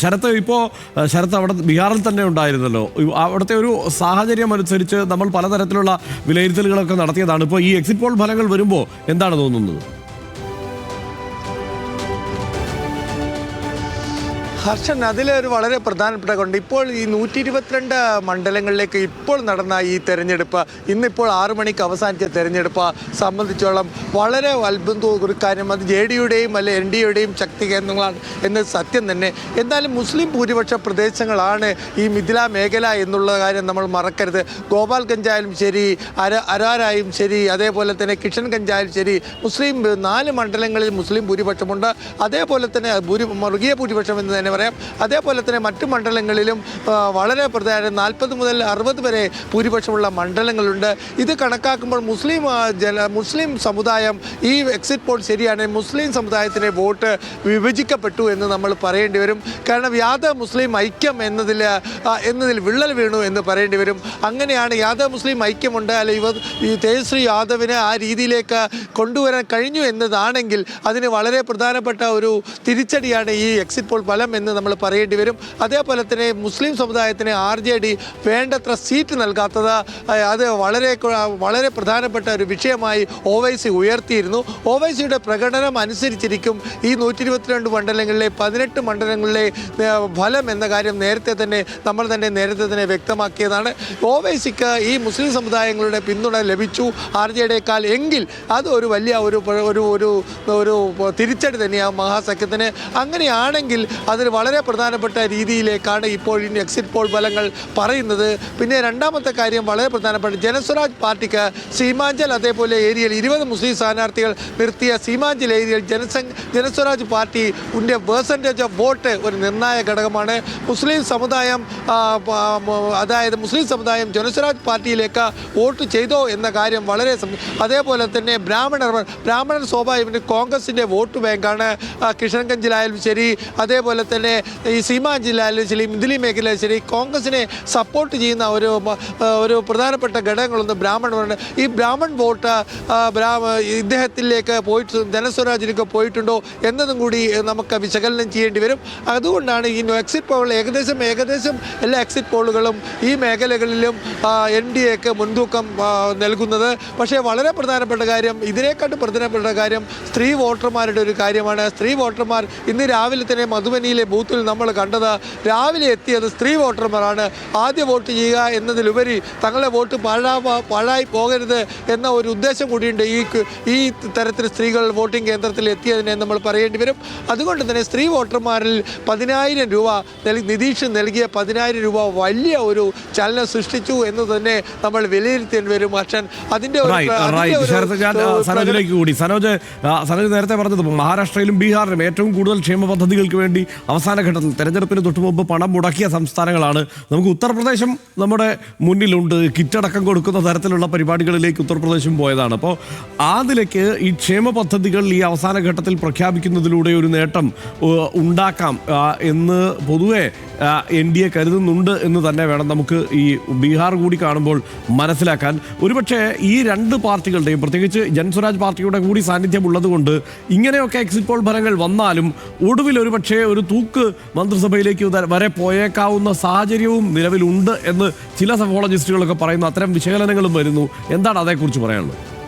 ശരത്ത് ഇപ്പോൾ ശരത്ത് അവിടെ ബീഹാറിൽ തന്നെ ഉണ്ടായിരുന്നല്ലോ. അവിടുത്തെ ഒരു സാഹചര്യം അനുസരിച്ച് നമ്മൾ പലതരത്തിലുള്ള വിലയിരുത്തലുകളൊക്കെ നടത്തിയതാണ്. ഇപ്പോൾ ഈ എക്സിറ്റ് പോൾ ഫലങ്ങൾ വരുമ്പോൾ എന്താണ് തോന്നുന്നത്? ഹർഷൻ ഒരു വളരെ പ്രധാനപ്പെട്ട കൊണ്ട് ഇപ്പോൾ ഈ നൂറ്റി ഇരുപത്തിരണ്ട് മണ്ഡലങ്ങളിലേക്ക് ഇപ്പോൾ നടന്ന ഈ തെരഞ്ഞെടുപ്പ് ഇന്നിപ്പോൾ ആറു മണിക്ക് അവസാനിച്ച തെരഞ്ഞെടുപ്പ് സംബന്ധിച്ചോളം വളരെ അത്ഭുതം ഒരു കാര്യം. അത് ജെ ഡിയുടെയും അല്ലെ എൻ ഡിയുടെയും ശക്തി കേന്ദ്രങ്ങളാണ് എന്നത് സത്യം തന്നെ. എന്നാലും മുസ്ലിം ഭൂരിപക്ഷ പ്രദേശങ്ങളാണ് ഈ മിഥില മേഖല എന്നുള്ള കാര്യം നമ്മൾ മറക്കരുത്. ഗോപാൽഗഞ്ചായാലും ശരി അര അരാരായും ശരി അതേപോലെ തന്നെ കിഷൻഗഞ്ചായാലും ശരി മുസ്ലിം നാല് മണ്ഡലങ്ങളിൽ മുസ്ലിം ഭൂരിപക്ഷമുണ്ട്. അതേപോലെ തന്നെ ഭൂരി മൃഗീയ ഭൂരിപക്ഷം എന്ന് തന്നെ പറയാം. അതേപോലെ തന്നെ മറ്റു മണ്ഡലങ്ങളിലും വളരെ പ്രധാന നാൽപ്പത് മുതൽ അറുപത് വരെ ഭൂരിപക്ഷമുള്ള മണ്ഡലങ്ങളുണ്ട്. ഇത് കണക്കാക്കുമ്പോൾ മുസ്ലിം ജന മുസ്ലിം സമുദായം ഈ എക്സിറ്റ് പോൾ ശരിയാണ് മുസ്ലിം സമുദായത്തിന്റെ വോട്ട് വിഭജിക്കപ്പെട്ടു എന്ന് നമ്മൾ പറയേണ്ടി വരും. കാരണം യാദവ് മുസ്ലിം ഐക്യം എന്നതിൽ എന്നതിൽ വിള്ളൽ വീണു എന്ന് പറയേണ്ടി വരും. അങ്ങനെയാണ് യാദവ് മുസ്ലിം ഐക്യമുണ്ട്. അല്ലെ ഇവ തേജശ്രീ യാദവിനെ ആ രീതിയിലേക്ക് കൊണ്ടുവരാൻ കഴിഞ്ഞു എന്നതാണെങ്കിൽ അതിന് വളരെ പ്രധാനപ്പെട്ട ഒരു തിരിച്ചടിയാണ് ഈ എക്സിറ്റ് പോൾ ഫലം നമ്മൾ പറയേണ്ടി വരും. അതേപോലെ തന്നെ മുസ്ലിം സമുദായത്തിന് ആർ ജെ ഡി വേണ്ടത്ര സീറ്റ് നൽകാത്തത് അത് വളരെ വളരെ പ്രധാനപ്പെട്ട ഒരു വിഷയമായി ഒ വൈ സി ഉയർത്തിയിരുന്നു. ഒ വൈ സിയുടെ പ്രകടനം അനുസരിച്ചിരിക്കും ഈ നൂറ്റി ഇരുപത്തിരണ്ട് മണ്ഡലങ്ങളിലെ പതിനെട്ട് മണ്ഡലങ്ങളിലെ ഫലം എന്ന കാര്യം നേരത്തെ തന്നെ നമ്മൾ തന്നെ നേരത്തെ തന്നെ വ്യക്തമാക്കിയതാണ്. ഒ വൈ സിക്ക് ഈ മുസ്ലിം സമുദായങ്ങളുടെ പിന്തുണ ലഭിച്ചു ആർ ജെ ഡിയേക്കാൾ എങ്കിൽ അത് ഒരു വലിയ ഒരു ഒരു ഒരു തിരിച്ചടി തന്നെയാണ് മഹാസഖ്യത്തിന്. അങ്ങനെയാണെങ്കിൽ അതിൽ വളരെ പ്രധാനപ്പെട്ട രീതിയിലേക്കാണ് ഇപ്പോൾ ഇനി എക്സിറ്റ് പോൾ ഫലങ്ങൾ പറയുന്നത്. പിന്നെ രണ്ടാമത്തെ കാര്യം വളരെ പ്രധാനപ്പെട്ട ജനസ്വരാജ് പാർട്ടിക്ക് സീമാഞ്ചൽ അതേപോലെ ഏരിയയിൽ ഇരുപത് മുസ്ലിം സ്ഥാനാർത്ഥികൾ നിർത്തിയ സീമാഞ്ചൽ ഏരിയയിൽ ജനസംഘ ജനസ്വരാജ് പാർട്ടി ഉണ്ട് പേഴ്സന്റേജ് ഓഫ് വോട്ട് ഒരു നിർണായക ഘടകമാണ്. മുസ്ലിം സമുദായം അതായത് മുസ്ലിം സമുദായം ജനസ്വരാജ് പാർട്ടിയിലേക്ക് വോട്ട് ചെയ്തോ എന്ന കാര്യം വളരെ അതേപോലെ തന്നെ ബ്രാഹ്മണർ ബ്രാഹ്മണർ സ്വാഭാവികമായിട്ട് കോൺഗ്രസിന്റെ വോട്ട് ബാങ്കാണ്. കിഷൻഗഞ്ചിലായാലും ശരി അതേപോലെ തന്നെ ഈ സീമാഞ്ചിലായാലും ശരി മിഥിലി മേഖലയിലും ശരി കോൺഗ്രസിനെ സപ്പോർട്ട് ചെയ്യുന്ന ഒരു ഒരു പ്രധാനപ്പെട്ട ഘടകങ്ങളൊന്ന് ബ്രാഹ്മണരുണ്ട് ഈ ബ്രാഹ്മൺ വോട്ട് ഇദ്ദേഹത്തിലേക്ക് പോയിട്ട് ധനസ്വരാജിലേക്ക് പോയിട്ടുണ്ടോ എന്നതും കൂടി നമുക്ക് വിശകലനം ചെയ്യേണ്ടി വരും. അതുകൊണ്ടാണ് ഈ എക്സിറ്റ് പോൾ ഏകദേശം ഏകദേശം എല്ലാ എക്സിറ്റ് പോളുകളും ഈ മേഖലകളിലും എൻ ഡി എക്ക് മുൻതൂക്കം നൽകുന്നത്. പക്ഷേ വളരെ പ്രധാനപ്പെട്ട കാര്യം ഇതിനേക്കാട്ട് പ്രധാനപ്പെട്ട കാര്യം സ്ത്രീ വോട്ടർമാരുടെ ഒരു കാര്യമാണ്. സ്ത്രീ വോട്ടർമാർ ഇന്ന് രാവിലെ തന്നെ മധുബനിയിലെ ബൂത്തിൽ നമ്മൾ കണ്ടത് രാവിലെ എത്തിയത് സ്ത്രീ വോട്ടർമാരാണ്. ആദ്യ വോട്ട് ചെയ്യുക എന്നതിലുപരി തങ്ങളുടെ വോട്ട് പാഴാ പാഴായി പോകരുത് എന്ന ഒരു ഉദ്ദേശം കൂടിയുണ്ട് ഈ ഈ തരത്തിൽ സ്ത്രീകൾ വോട്ടിംഗ് കേന്ദ്രത്തിൽ എത്തിയതിനെ നമ്മൾ പറയേണ്ടി വരും. അതുകൊണ്ട് തന്നെ സ്ത്രീ വോട്ടർമാരിൽ പതിനായിരം രൂപ നിതീഷ് നൽകിയ പതിനായിരം രൂപ വലിയ ഒരു ചലനം സൃഷ്ടിച്ചു എന്ന് തന്നെ നമ്മൾ വിലയിരുത്തേണ്ടി വരും അച്ഛൻ. അതിന്റെ സനോജിലേക്ക് കൂടി. സനോജ് സനോജ് നേരത്തെ പറഞ്ഞത് മഹാരാഷ്ട്രയിലും ബീഹാറിലും ഏറ്റവും കൂടുതൽ ക്ഷേമ പദ്ധതികൾക്ക് വേണ്ടി അവസാന ഘട്ടത്തിൽ തെരഞ്ഞെടുപ്പിന് തൊട്ടുമുമ്പ് പണം മുടക്കിയ സംസ്ഥാനങ്ങളാണ്. നമുക്ക് ഉത്തർപ്രദേശം നമ്മുടെ മുന്നിലുണ്ട്. കിറ്റടക്കം കൊടുക്കുന്ന തരത്തിലുള്ള പരിപാടികളിലേക്ക് ഉത്തർപ്രദേശം പോയതാണ്. അപ്പോൾ ആ നിലയ്ക്ക് ഈ ക്ഷേമ പദ്ധതികൾ ഈ അവസാന ഘട്ടത്തിൽ പ്രഖ്യാപിക്കുന്നതിലൂടെ ഒരു നേട്ടം ഉണ്ടാക്കാം എന്ന് പൊതുവെ എൻ ഡി എ കരുതുന്നുണ്ട് എന്ന് തന്നെ വേണം നമുക്ക് ഈ ബീഹാർ കൂടി കാണുമ്പോൾ മനസ്സിലാക്കാൻ. ഒരുപക്ഷെ ഈ രണ്ട് പാർട്ടികളുടെയും പ്രത്യേകിച്ച് ജൻസ്വരാജ് പാർട്ടിയുടെ കൂടി സാന്നിധ്യം ഉള്ളതുകൊണ്ട് ഇങ്ങനെയൊക്കെ എക്സിറ്റ് പോൾ ഫലങ്ങൾ വന്നാലും ഒടുവിൽ ഒരുപക്ഷെ ഒരു തൂക്ക് മന്ത്രിസഭയിലേക്ക് വരെ പോയേക്കാവുന്ന സാഹചര്യവും നിലവിലുണ്ട് എന്ന് ചില സഫോളജിസ്റ്റുകളൊക്കെ പറയുന്നു. അത്തരം വിശകലനങ്ങളും വരുന്നു. എന്താണ് അതേക്കുറിച്ച് പറയാനുള്ളത്?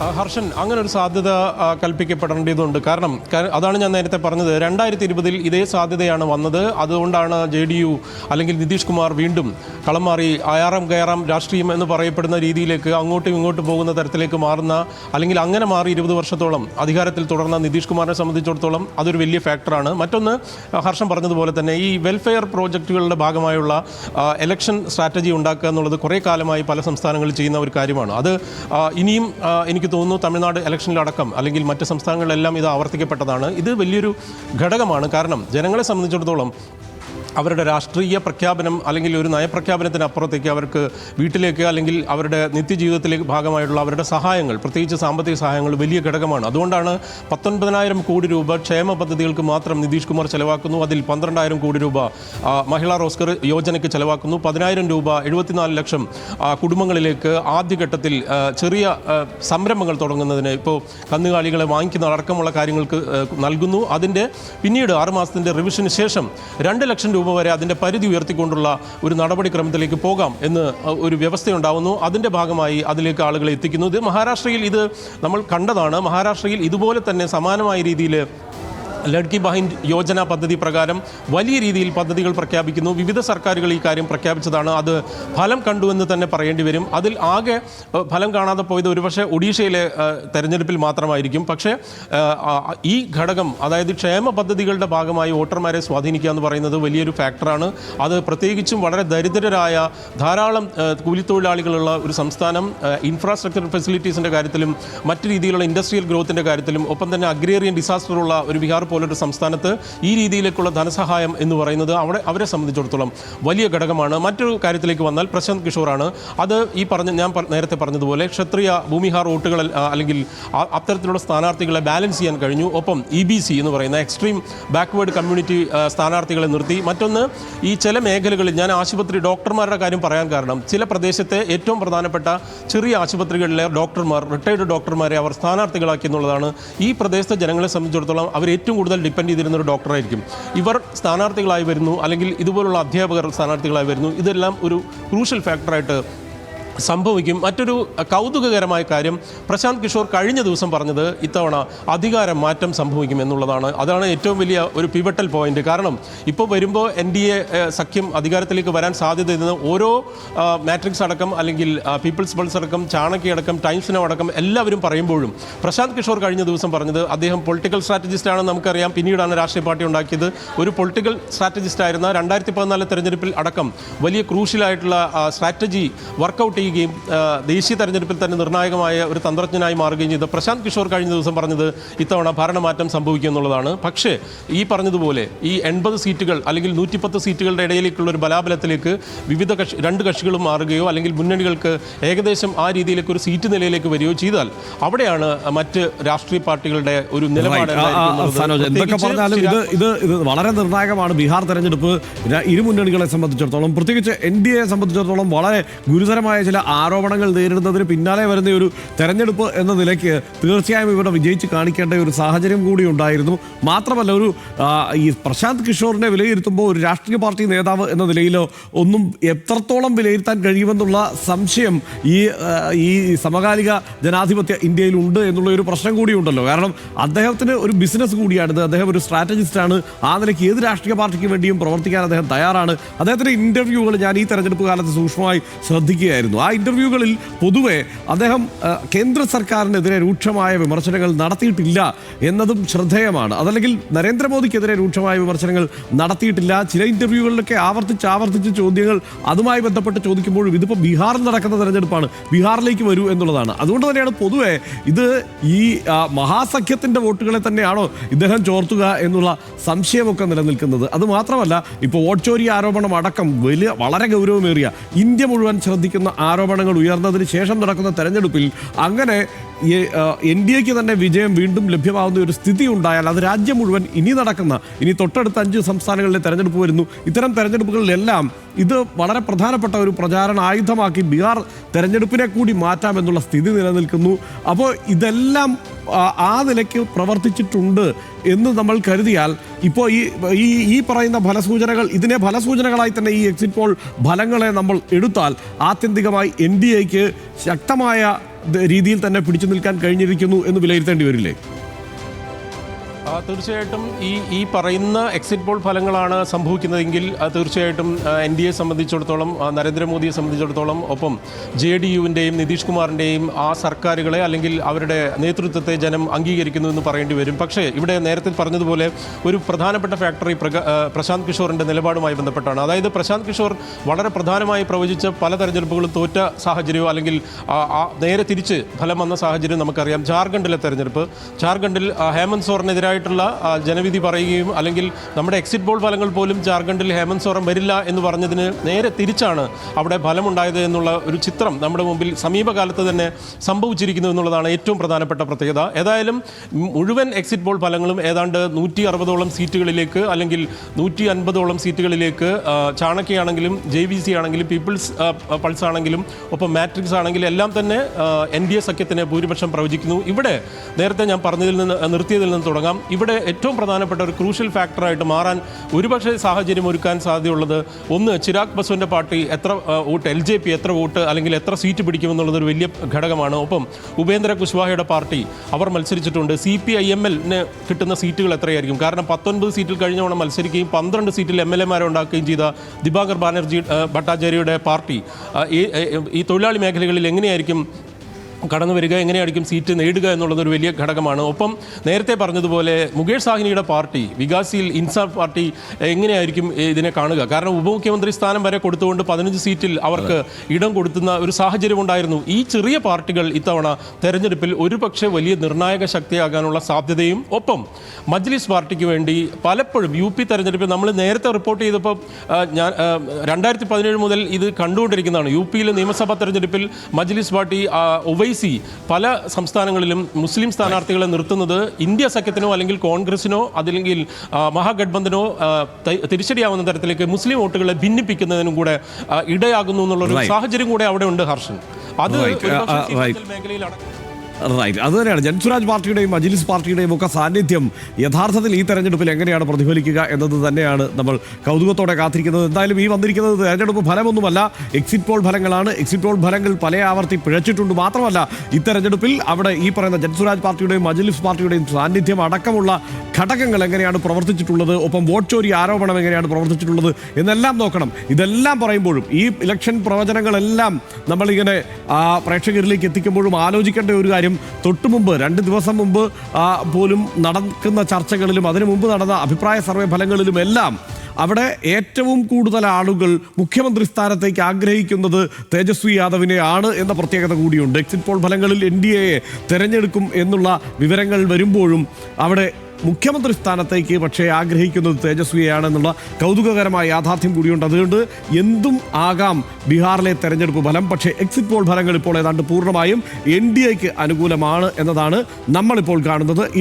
ഹർഷൻ അങ്ങനെ ഒരു സാധ്യത കൽപ്പിക്കപ്പെടേണ്ടതുണ്ട്. കാരണം അതാണ് ഞാൻ നേരത്തെ പറഞ്ഞത്. രണ്ടായിരത്തി ഇരുപതിൽ ഇതേ സാധ്യതയാണ് വന്നത്. അതുകൊണ്ടാണ് ജെ ഡി യു അല്ലെങ്കിൽ നിതീഷ് കുമാർ വീണ്ടും കളം മാറി അയാറാം കയറാം രാഷ്ട്രീയം എന്ന് പറയപ്പെടുന്ന രീതിയിലേക്ക് അങ്ങോട്ടും ഇങ്ങോട്ടും പോകുന്ന തരത്തിലേക്ക് മാറുന്ന അല്ലെങ്കിൽ അങ്ങനെ മാറി ഇരുപത് വർഷത്തോളം അധികാരത്തിൽ തുടർന്ന നിതീഷ് കുമാറിനെ സംബന്ധിച്ചിടത്തോളം അതൊരു വലിയ ഫാക്ടറാണ്. മറ്റൊന്ന് ഹർഷം പറഞ്ഞതുപോലെ തന്നെ ഈ വെൽഫെയർ പ്രോജക്റ്റുകളുടെ ഭാഗമായുള്ള എലക്ഷൻ സ്ട്രാറ്റജി ഉണ്ടാക്കുക എന്നുള്ളത് കുറേ കാലമായി പല സംസ്ഥാനങ്ങളിൽ ചെയ്യുന്ന ഒരു കാര്യമാണ്. അത് ഇനിയും ആ, എനിക്ക് തോന്നുന്നു തമിഴ്നാട് ഇലക്ഷനിലടക്കം അല്ലെങ്കിൽ മറ്റ് സംസ്ഥാനങ്ങളിലെല്ലാം ഇത് ആവർത്തിക്കപ്പെട്ടതാണ്. ഇത് വലിയൊരു ഘടകമാണ്. കാരണം ജനങ്ങളെ സംബന്ധിച്ചിടത്തോളം അവരുടെ രാഷ്ട്രീയ പ്രഖ്യാപനം അല്ലെങ്കിൽ ഒരു നയപ്രഖ്യാപനത്തിന് അപ്പുറത്തേക്ക് അവർക്ക് വീട്ടിലേക്ക് അല്ലെങ്കിൽ അവരുടെ നിത്യജീവിതത്തിലേക്ക് ഭാഗമായിട്ടുള്ള അവരുടെ സഹായങ്ങൾ പ്രത്യേകിച്ച് സാമ്പത്തിക സഹായങ്ങൾ വലിയ ഘടകമാണ്. അതുകൊണ്ടാണ് പത്തൊൻപതിനായിരം കോടി രൂപ ക്ഷേമ പദ്ധതികൾക്ക് മാത്രം നിതീഷ് കുമാർ ചെലവാക്കുന്നു. അതിൽ പന്ത്രണ്ടായിരം കോടി രൂപ മഹിളാ റോസ്കർ യോജനയ്ക്ക് ചെലവാക്കുന്നു. പതിനായിരം രൂപ എഴുപത്തിനാല് ലക്ഷം കുടുംബങ്ങളിലേക്ക് ആദ്യഘട്ടത്തിൽ ചെറിയ സംരംഭങ്ങൾ തുടങ്ങുന്നതിന് ഇപ്പോൾ കന്നുകാലികളെ വാങ്ങിക്കുന്ന അടക്കമുള്ള കാര്യങ്ങൾക്ക് നൽകുന്നു. അതിന്റെ പിന്നീട് ആറുമാസത്തിന്റെ റിവിഷന് ശേഷം രണ്ട് ലക്ഷം രൂപ വരെ അതിന്റെ പരിധി ഉയർത്തിക്കൊണ്ടുള്ള ഒരു നടപടിക്രമത്തിലേക്ക് പോകാം എന്ന് ഒരു വ്യവസ്ഥയുണ്ടാവുന്നു. അതിന്റെ ഭാഗമായി അതിലേക്ക് ആളുകളെ എത്തിക്കുന്നു. ഇത് മഹാരാഷ്ട്രയിൽ ഇത് നമ്മൾ കണ്ടതാണ്. മഹാരാഷ്ട്രയിൽ ഇതുപോലെ തന്നെ സമാനമായ രീതിയിൽ ലഡ്കി ബഹിൻ യോജന പദ്ധതി പ്രകാരം വലിയ രീതിയിൽ പദ്ധതികൾ പ്രഖ്യാപിക്കുന്നു. വിവിധ സർക്കാരുകൾ ഈ കാര്യം പ്രഖ്യാപിച്ചതാണ്. അത് ഫലം കണ്ടു എന്ന് തന്നെ പറയേണ്ടി വരും. അതിൽ ആകെ ഫലം കാണാതെ പോയത് ഒരുപക്ഷെ ഒഡീഷയിലെ തെരഞ്ഞെടുപ്പിൽ മാത്രമായിരിക്കും. പക്ഷേ ഈ ഘടകം അതായത് ക്ഷേമ പദ്ധതികളുടെ ഭാഗമായി വോട്ടർമാരെ സ്വാധീനിക്കുക എന്ന് പറയുന്നത് വലിയൊരു ഫാക്ടറാണ്. അത് പ്രത്യേകിച്ചും വളരെ ദരിദ്രരായ ധാരാളം കൂലിത്തൊഴിലാളികളുള്ള ഒരു സംസ്ഥാനം ഇൻഫ്രാസ്ട്രക്ചർ ഫെസിലിറ്റീസിന്റെ കാര്യത്തിലും മറ്റു രീതിയിലുള്ള ഇൻഡസ്ട്രിയൽ ഗ്രോത്തിന്റെ കാര്യത്തിലും ഒപ്പം തന്നെ അഗ്രേറിയൻ ഡിസാസ്റ്റർ ഉള്ള ഒരു ബീഹാർ പോലൊരു സംസ്ഥാനത്ത് ഈ രീതിയിലേക്കുള്ള ധനസഹായം എന്ന് പറയുന്നത് അവിടെ അവരെ സംബന്ധിച്ചിടത്തോളം വലിയ ഘടകമാണ്. മറ്റൊരു കാര്യത്തിലേക്ക് വന്നാൽ പ്രശാന്ത് കിഷോറാണ്. അത് ഈ പറഞ്ഞ ഞാൻ നേരത്തെ പറഞ്ഞതുപോലെ ക്ഷത്രിയ ഭൂമിഹാർ വോട്ടുകൾ അല്ലെങ്കിൽ അത്തരത്തിലുള്ള സ്ഥാനാർത്ഥികളെ ബാലൻസ് ചെയ്യാൻ കഴിഞ്ഞു. ഒപ്പം ഇ ബി സി എന്ന് പറയുന്ന എക്സ്ട്രീം ബാക്ക്വേർഡ് കമ്മ്യൂണിറ്റി സ്ഥാനാർത്ഥികളെ നിർത്തി. മറ്റൊന്ന് ഈ ചില മേഖലകളിൽ ഞാൻ ആശുപത്രി ഡോക്ടർമാരുടെ കാര്യം പറയാൻ കാരണം ചില പ്രദേശത്തെ ഏറ്റവും പ്രധാനപ്പെട്ട ചെറിയ ആശുപത്രികളിലെ ഡോക്ടർമാർ റിട്ടയർഡ് ഡോക്ടർമാരെ അവർ സ്ഥാനാർത്ഥികളാക്കി എന്നുള്ളതാണ്. ഈ പ്രദേശത്തെ ജനങ്ങളെ സംബന്ധിച്ചിടത്തോളം അവർ ഏറ്റവും കൂടുതൽ ഡിപ്പെൻഡ് ചെയ്തിരുന്ന ഒരു ഡോക്ടറായിരിക്കും ഇവർ സ്ഥാനാർത്ഥികളായി വരുന്നു അല്ലെങ്കിൽ ഇതുപോലുള്ള അധ്യാപകർ സ്ഥാനാർത്ഥികളായി വരുന്നു ഇതെല്ലാം ഒരു ക്രൂഷ്യൽ ഫാക്ടറായിട്ട് സംഭവിക്കും. മറ്റൊരു കൗതുകകരമായ കാര്യം പ്രശാന്ത് കിഷോർ കഴിഞ്ഞ ദിവസം പറഞ്ഞത് ഇത്തവണ അധികാരം മാറ്റം സംഭവിക്കും എന്നുള്ളതാണ്. അതാണ് ഏറ്റവും വലിയ ഒരു പിവട്ടൽ പോയിന്റ്. കാരണം ഇപ്പോൾ വരുമ്പോൾ എൻ ഡി എ സഖ്യം അധികാരത്തിലേക്ക് വരാൻ സാധ്യത സാധ്യതയെന്ന് ഓരോ മാട്രിക്സ് അടക്കം അല്ലെങ്കിൽ പീപ്പിൾസ് പൾസ് അടക്കം ചാണക്യ അടക്കം ടൈംസ് നൗ അടക്കം എല്ലാവരും പറയുമ്പോഴും പ്രശാന്ത് കിഷോർ കഴിഞ്ഞ ദിവസം പറഞ്ഞത് അദ്ദേഹം പൊളിറ്റിക്കൽ സ്ട്രാറ്റജിസ്റ്റ് ആണെന്ന് നമുക്കറിയാം. പിന്നീടാണ് രാഷ്ട്രീയ പാർട്ടി ഉണ്ടാക്കിയത്. ഒരു പൊളിറ്റിക്കൽ സ്ട്രാറ്റജിസ്റ്റ് ആയിരുന്ന രണ്ടായിരത്തി പതിനാല് തെരഞ്ഞെടുപ്പിൽ അടക്കം വലിയ ക്രൂഷ്യലായിട്ടുള്ള സ്ട്രാറ്റജി വർക്കൗട്ട് ചെയ്യുകയും ദേശീയ തെരഞ്ഞെടുപ്പിൽ തന്നെ നിർണായകമായ ഒരു തന്ത്രജ്ഞനായി മാറുകയും ചെയ്ത. പ്രശാന്ത് കിഷോർ കഴിഞ്ഞ ദിവസം പറഞ്ഞത് ഇത്തവണ ഭരണമാറ്റം സംഭവിക്കും എന്നുള്ളതാണ്. പക്ഷേ ഈ പറഞ്ഞതുപോലെ ഈ എൺപത് സീറ്റുകൾ അല്ലെങ്കിൽ നൂറ്റിപ്പത്ത് സീറ്റുകളുടെ ഇടയിലേക്കുള്ള ഒരു ബലാബലത്തിലേക്ക് വിവിധ കക്ഷി രണ്ട് കക്ഷികളും മാറുകയോ അല്ലെങ്കിൽ മുന്നണികൾക്ക് ഏകദേശം ആ രീതിയിലേക്ക് ഒരു സീറ്റ് നിലയിലേക്ക് വരികയോ ചെയ്താൽ അവിടെയാണ് മറ്റ് രാഷ്ട്രീയ പാർട്ടികളുടെ ഒരു നിലപാട് എന്തൊക്കെ പറഞ്ഞാലും ഇത് ഇത് ഇത് വളരെ നിർണായകമാണ് ബീഹാർ തെരഞ്ഞെടുപ്പ്. ഇരു മുന്നണികളെ സംബന്ധിച്ചിടത്തോളം പ്രത്യേകിച്ച് എൻ ഡി എയെ സംബന്ധിച്ചിടത്തോളം വളരെ ഗുരുതരമായ ചില ആരോപണങ്ങൾ നേരിടുന്നതിന് പിന്നാലെ വരുന്ന ഒരു തെരഞ്ഞെടുപ്പ് എന്ന നിലയ്ക്ക് തീർച്ചയായും ഇവിടെ വിജയിച്ച് കാണിക്കേണ്ട ഒരു സാഹചര്യം കൂടി ഉണ്ടായിരുന്നു. മാത്രമല്ല ഒരു ഈ പ്രശാന്ത് കിഷോറിനെ വിലയിരുത്തുമ്പോൾ ഒരു രാഷ്ട്രീയ പാർട്ടി നേതാവ് എന്ന നിലയിലോ ഒന്നും എത്രത്തോളം വിലയിരുത്താൻ കഴിയുമെന്നുള്ള സംശയം ഈ ഈ സമകാലിക ജനാധിപത്യ ഇന്ത്യയിൽ ഉണ്ട് എന്നുള്ള ഒരു പ്രശ്നം കൂടിയുണ്ടല്ലോ കാരണം അദ്ദേഹത്തിന് ഒരു ബിസിനസ് കൂടിയാണിത്. അദ്ദേഹം ഒരു സ്ട്രാറ്റജിസ്റ്റാണ് ആ നിലയ്ക്ക് ഏത് രാഷ്ട്രീയ പാർട്ടിക്ക് വേണ്ടിയും പ്രവർത്തിക്കാൻ അദ്ദേഹം തയ്യാറാണ്. അദ്ദേഹത്തിന്റെ ഇന്റർവ്യൂകൾ ഞാൻ ഈ തെരഞ്ഞെടുപ്പ് കാലത്ത് സൂക്ഷ്മമായി ശ്രദ്ധിക്കുകയായിരുന്നു. ആ ഇന്റർവ്യൂകളിൽ പൊതുവെ അദ്ദേഹം കേന്ദ്ര സർക്കാരിനെതിരെ രൂക്ഷമായ വിമർശനങ്ങൾ നടത്തിയിട്ടില്ല എന്നതും ശ്രദ്ധേയമാണ്. അതല്ലെങ്കിൽ നരേന്ദ്രമോദിക്കെതിരെ രൂക്ഷമായ വിമർശനങ്ങൾ നടത്തിയിട്ടില്ല. ചില ഇന്റർവ്യൂകളിലൊക്കെ ആവർത്തിച്ച് ആവർത്തിച്ച് ചോദ്യങ്ങൾ അതുമായി ബന്ധപ്പെട്ട് ചോദിക്കുമ്പോഴും ഇതിപ്പോൾ ബീഹാറിൽ നടക്കുന്ന തെരഞ്ഞെടുപ്പാണ്. ബീഹാറിലേക്ക് വരൂ എന്നുള്ളതാണ്. അതുകൊണ്ട് തന്നെയാണ് പൊതുവെ ഇത് ഈ മഹാസഖ്യത്തിന്റെ വോട്ടുകളെ തന്നെയാണോ ഇദ്ദേഹം ചോർത്തുക എന്നുള്ള സംശയമൊക്കെ നിലനിൽക്കുന്നത്. അത് മാത്രമല്ല ഇപ്പോൾ വോട്ട് ചോരി ആരോപണം അടക്കം വലിയ വളരെ ഗൗരവമേറിയ ഇന്ത്യ മുഴുവൻ ശ്രദ്ധിക്കുന്ന ആരോപണങ്ങൾ ഉയർന്നതിന് ശേഷം നടക്കുന്ന തെരഞ്ഞെടുപ്പിൽ അങ്ങനെ എൻ ഡി എക്ക് തന്നെ വിജയം വീണ്ടും ലഭ്യമാകുന്ന ഒരു സ്ഥിതി ഉണ്ടായാൽ അത് രാജ്യം മുഴുവൻ ഇനി നടക്കുന്ന ഇനി തൊട്ടടുത്ത അഞ്ച് സംസ്ഥാനങ്ങളിലെ തെരഞ്ഞെടുപ്പ് വരുന്നു. ഇത്തരം തെരഞ്ഞെടുപ്പുകളിലെല്ലാം ഇത് വളരെ പ്രധാനപ്പെട്ട ഒരു പ്രചാരണ ആയുധമാക്കി ബീഹാർ തെരഞ്ഞെടുപ്പിനെ കൂടി മാറ്റാമെന്നുള്ള സ്ഥിതി നിലനിൽക്കുന്നു. അപ്പോൾ ഇതെല്ലാം ആ, നിലയ്ക്ക് പ്രവർത്തിച്ചിട്ടുണ്ട് എന്ന് നമ്മൾ കരുതിയാൽ ഇപ്പോൾ ഈ ഈ പറയുന്ന ഫലസൂചനകൾ ഇതിനെ ഫലസൂചനകളായി തന്നെ ഈ എക്സിറ്റ് പോൾ ഫലങ്ങളെ നമ്മൾ എടുത്താൽ ആത്യന്തികമായി എൻ ഡി എക്ക് ശക്തമായ രീതിയിൽ തന്നെ പിടിച്ചു നിൽക്കാൻ കഴിഞ്ഞിരിക്കുന്നു എന്ന് വിലയിരുത്തേണ്ടി വരില്ലേ? തീർച്ചയായിട്ടും ഈ ഈ പറയുന്ന എക്സിറ്റ് പോൾ ഫലങ്ങളാണ് സംഭവിക്കുന്നതെങ്കിൽ തീർച്ചയായിട്ടും എൻ ഡി എ സംബന്ധിച്ചിടത്തോളം നരേന്ദ്രമോദിയെ സംബന്ധിച്ചിടത്തോളം ഒപ്പം ജെ ഡി യുവിന്റെയും നിതീഷ് കുമാറിന്റെയും ആ സർക്കാരുകളെ അല്ലെങ്കിൽ അവരുടെ നേതൃത്വത്തെ ജനം അംഗീകരിക്കുന്നു എന്ന് പറയേണ്ടി വരും. പക്ഷേ ഇവിടെ നേരത്തെ പറഞ്ഞതുപോലെ ഒരു പ്രധാനപ്പെട്ട ഫാക്ടറി പ്രശാന്ത് കിഷോറിന്റെ നിലപാടുമായി ബന്ധപ്പെട്ടാണ്. അതായത് പ്രശാന്ത് കിഷോർ വളരെ പ്രധാനമായി പ്രവചിച്ച പല തെരഞ്ഞെടുപ്പുകളും തോറ്റ സാഹചര്യമോ അല്ലെങ്കിൽ നേരെ തിരിച്ച് ഫലം വന്ന സാഹചര്യം നമുക്കറിയാം. ജാർഖണ്ഡിലെ തെരഞ്ഞെടുപ്പ്. ജാർഖണ്ഡിൽ ഹേമന്ത് സോറിനെതിരായിട്ടുള്ള കൃത്യമായിട്ടുള്ള ജനവിധി പറയുകയും അല്ലെങ്കിൽ നമ്മുടെ എക്സിറ്റ് പോൾ ഫലങ്ങൾ പോലും ജാർഖണ്ഡിൽ ഹേമന്ത് സോറൻ വരില്ല എന്ന് പറഞ്ഞതിന് നേരെ തിരിച്ചാണ് അവിടെ ഫലമുണ്ടായത് എന്നുള്ള ഒരു ചിത്രം നമ്മുടെ മുമ്പിൽ സമീപകാലത്ത് തന്നെ സംഭവിച്ചിരിക്കുന്നു എന്നുള്ളതാണ് ഏറ്റവും പ്രധാനപ്പെട്ട പ്രത്യേകത. ഏതായാലും മുഴുവൻ എക്സിറ്റ് പോൾ ഫലങ്ങളും ഏതാണ്ട് നൂറ്റി അറുപതോളം സീറ്റുകളിലേക്ക് അല്ലെങ്കിൽ നൂറ്റി അൻപതോളം സീറ്റുകളിലേക്ക് ചാണക്യാണെങ്കിലും ജെ വി സി ആണെങ്കിലും പീപ്പിൾസ് പൾസ് ആണെങ്കിലും ഒപ്പം മാട്രിക്സ് ആണെങ്കിലും എല്ലാം തന്നെ എൻ ഡി എ സഖ്യത്തിന് ഭൂരിപക്ഷം പ്രവചിക്കുന്നു. ഇവിടെ നേരത്തെ ഞാൻ പറഞ്ഞതിൽ നിന്ന് നിർത്തിയതിൽ നിന്ന് തുടങ്ങാം. ഇവിടെ ഏറ്റവും പ്രധാനപ്പെട്ട ഒരു ക്രൂഷ്യൽ ഫാക്ടറായിട്ട് മാറാൻ ഒരുപക്ഷെ സാഹചര്യം ഒരുക്കാൻ സാധ്യതയുള്ളത് ഒന്ന് ചിരാഗ് ബസുവിന്റെ പാർട്ടി എത്ര വോട്ട് എൽ ജെ പി എത്ര വോട്ട് അല്ലെങ്കിൽ എത്ര സീറ്റ് പിടിക്കുമെന്നുള്ളത് ഒരു വലിയ ഘടകമാണ്. ഒപ്പം ഉപേന്ദ്ര കുശ്വാഹയുടെ പാർട്ടി അവർ മത്സരിച്ചിട്ടുണ്ട്. സി പി ഐ എം എല്ലിന് കിട്ടുന്ന സീറ്റുകൾ എത്രയായിരിക്കും? കാരണം പത്തൊൻപത് സീറ്റിൽ കഴിഞ്ഞ തവണ മത്സരിക്കുകയും പന്ത്രണ്ട് സീറ്റിൽ എം എൽ എമാരെ ഉണ്ടാക്കുകയും ചെയ്ത ദിബാകർ ബാനർജി ഭട്ടാചാര്യയുടെ പാർട്ടി ഈ തൊഴിലാളി മേഖലകളിൽ എങ്ങനെയായിരിക്കും കടന്നു വരിക എങ്ങനെയായിരിക്കും സീറ്റ് നേടുക എന്നുള്ളത് ഒരു വലിയ ഘടകമാണ്. ഒപ്പം നേരത്തെ പറഞ്ഞതുപോലെ മുകേഷ് സാഹ്നിയുടെ പാർട്ടി വികാസിൽ ഇൻസാഫ് പാർട്ടി എങ്ങനെയായിരിക്കും ഇതിനെ കാണുക? കാരണം ഉപമുഖ്യമന്ത്രി സ്ഥാനം വരെ കൊടുത്തുകൊണ്ട് പതിനഞ്ച് സീറ്റിൽ അവർക്ക് ഇടം കൊടുത്തുന്ന ഒരു സാഹചര്യം ഉണ്ടായിരുന്നു. ഈ ചെറിയ പാർട്ടികൾ ഇത്തവണ തെരഞ്ഞെടുപ്പിൽ ഒരുപക്ഷെ വലിയ നിർണായക ശക്തിയാകാനുള്ള സാധ്യതയും ഒപ്പം മജ്ലിസ് പാർട്ടിക്ക് വേണ്ടി പലപ്പോഴും യു പി തെരഞ്ഞെടുപ്പിൽ നമ്മൾ നേരത്തെ റിപ്പോർട്ട് ചെയ്തപ്പോൾ ഞാൻ രണ്ടായിരത്തി പതിനേഴ് മുതൽ ഇത് കണ്ടുകൊണ്ടിരിക്കുന്നതാണ്. യു പിയിലെ നിയമസഭാ തെരഞ്ഞെടുപ്പിൽ മജ്ലിസ് പാർട്ടി ആ, ഒവൈസി പല സംസ്ഥാനങ്ങളിലും മുസ്ലിം സ്ഥാനാർത്ഥികളെ നിർത്തുന്നത് ഇന്ത്യ സഖ്യത്തിനോ അല്ലെങ്കിൽ കോൺഗ്രസിനോ അതല്ലെങ്കിൽ മഹാഗഡ്ബന്ധനോ തിരിച്ചടിയാവുന്ന തരത്തിലേക്ക് മുസ്ലിം വോട്ടുകളെ ഭിന്നിപ്പിക്കുന്നതിനും കൂടെ ഇടയാകുന്നു എന്നുള്ളൊരു സാഹചര്യം കൂടെ അവിടെ ഉണ്ട് ഹർഷൻ. അത് Right. റൈറ്റ് അത് തന്നെയാണ് ജൻസുരാജ് പാർട്ടിയുടെയും മജിലിസ് പാർട്ടിയുടെയും ഒക്കെ സാന്നിധ്യം. യഥാർത്ഥത്തിൽ ഈ തെരഞ്ഞെടുപ്പിൽ എങ്ങനെയാണ് പ്രതിഫലിക്കുക എന്നത് തന്നെയാണ് നമ്മൾ കൗതുകത്തോടെ കാത്തിരിക്കുന്നത്. എന്തായാലും ഈ വന്നിരിക്കുന്നത് തെരഞ്ഞെടുപ്പ് ഫലമൊന്നുമല്ല. എക്സിറ്റ് പോൾ ഫലങ്ങളാണ്. എക്സിറ്റ് പോൾ ഫലങ്ങൾ പല ആവർത്തി പിഴച്ചിട്ടുണ്ട്. മാത്രമല്ല ഈ തെരഞ്ഞെടുപ്പിൽ അവിടെ ഈ പറയുന്ന ജൻസുരാജ് പാർട്ടിയുടെയും മജിലിസ് പാർട്ടിയുടെയും സാന്നിധ്യം അടക്കമുള്ള ഘടകങ്ങൾ എങ്ങനെയാണ് പ്രവർത്തിച്ചിട്ടുള്ളത്? ഒപ്പം വോട്ട് ചോരി ആരോപണം എങ്ങനെയാണ് പ്രവർത്തിച്ചിട്ടുള്ളത്? എന്നെല്ലാം നോക്കണം. ഇതെല്ലാം പറയുമ്പോഴും ഈ ഇലക്ഷൻ പ്രവചനങ്ങളെല്ലാം നമ്മളിങ്ങനെ പ്രേക്ഷകരിലേക്ക് എത്തിക്കുമ്പോഴും ആലോചിക്കേണ്ട ഒരു കാര്യം തൊട്ടു മുമ്പ് രണ്ട് ദിവസം മുമ്പ് പോലും നടക്കുന്ന ചർച്ചകളിലും അതിനു മുമ്പ് നടന്ന അഭിപ്രായ സർവേ ഫലങ്ങളിലും എല്ലാം അവിടെ ഏറ്റവും കൂടുതൽ ആളുകൾ മുഖ്യമന്ത്രി സ്ഥാനത്തേക്ക് ആഗ്രഹിക്കുന്നത് തേജസ്വി യാദവിനെ ആണ് എന്ന പ്രത്യേകത കൂടിയുണ്ട്. എക്സിറ്റ് പോൾ ഫലങ്ങളിൽ എൻ ഡി എയെ തെരഞ്ഞെടുക്കും എന്നുള്ള വിവരങ്ങൾ വരുമ്പോഴും അവിടെ മുഖ്യമന്ത്രി സ്ഥാനത്തേക്ക് പക്ഷേ ആഗ്രഹിക്കുന്നത് തേജസ്വിയാണെന്നുള്ള കൗതുകകരമായ യാഥാർത്ഥ്യം കൂടിയുണ്ട്. അതുകൊണ്ട് എന്തും ആകാം ബീഹാറിലെ തെരഞ്ഞെടുപ്പ് ഫലം. പക്ഷേ എക്സിറ്റ് പോൾ ഫലങ്ങൾ ഇപ്പോൾ ഏതാണ്ട് പൂർണമായും എൻ ഡി എക്ക് അനുകൂലമാണ് എന്നതാണ് നമ്മളിപ്പോൾ കാണുന്നത്.